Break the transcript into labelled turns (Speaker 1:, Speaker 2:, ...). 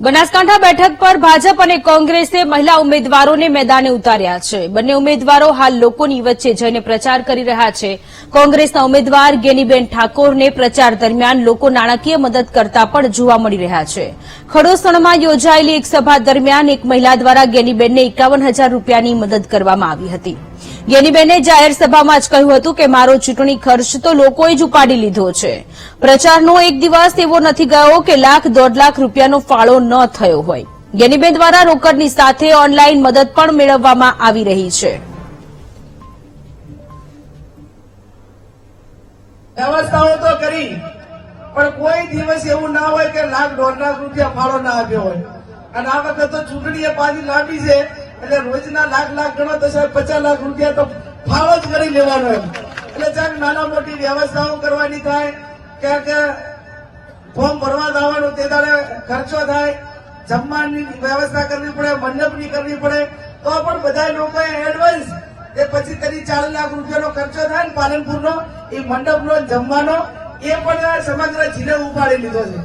Speaker 1: બનાસકાંઠા બેઠક પર ભાજપ અને કોંગ્રેસે મહિલા ઉમેદવારોને મેદાને ઉતાર્યા છે. બંને ઉમેદવારો હાલ લોકોની વચ્ચે જઈને પ્રચાર કરી રહ્યા છે. કોંગ્રેસના ઉમેદવાર ગેનીબેન ઠાકોરને પ્રચાર દરમિયાન લોકો નાણાકીય મદદ કરતા પણ જોવા મળી રહ્યા છે. ખડોસણમાં યોજાયેલી એક સભા દરમિયાન એક મહિલા દ્વારા ગેનીબેનને એકાવન હજાર રૂપિયાની મદદ કરવામાં આવી હતી. ગેનીબેને જાહેર સભામાં જ કહ્યું હતું કે મારો ચૂંટણી ખર્ચ તો લોકોએ જ ઉપાડી લીધો છે. પ્રચારનો એક દિવસ એવો નથી ગયો કે લાખ દોઢ લાખ રૂપિયાનો ફાળો ન થયો હોય. ગેનીબેન દ્વારા રોકડની સાથે ઓનલાઈન મદદ પણ મેળવવામાં આવી રહી છે.
Speaker 2: વ્યવસ્થાઓ તો કરી, પણ કોઈ દિવસ એવું ના હોય કે લાખ દોઢ લાખ રૂપિયા ફાળો ના આપ્યો હોય. અને આ વખત તો ચૂંટણી એ પાછી લાંબી છે. એટલે રોજના લાખ લાખ ગણો તો સાહેબ પચાસ લાખ રૂપિયા તો ફાળો જ કરી લેવાનો એમ. એટલે ચાક નાના મોટી વ્યવસ્થાઓ કરવાની થાય. ક્યાંક ફોર્મ ભરવા દાવાનું તે દાડે ખર્ચો થાય. જમવાની વ્યવસ્થા કરવી પડે, મંડપની કરવી પડે. તો પણ બધા લોકોએ એડવાન્સ એ પછી તેની ચાર લાખ રૂપિયાનો ખર્ચો થાય ને પાલનપુરનો, એ મંડપનો જમવાનો, એ પણ સમગ્ર જિલ્લો ઉપાડી લીધો છે.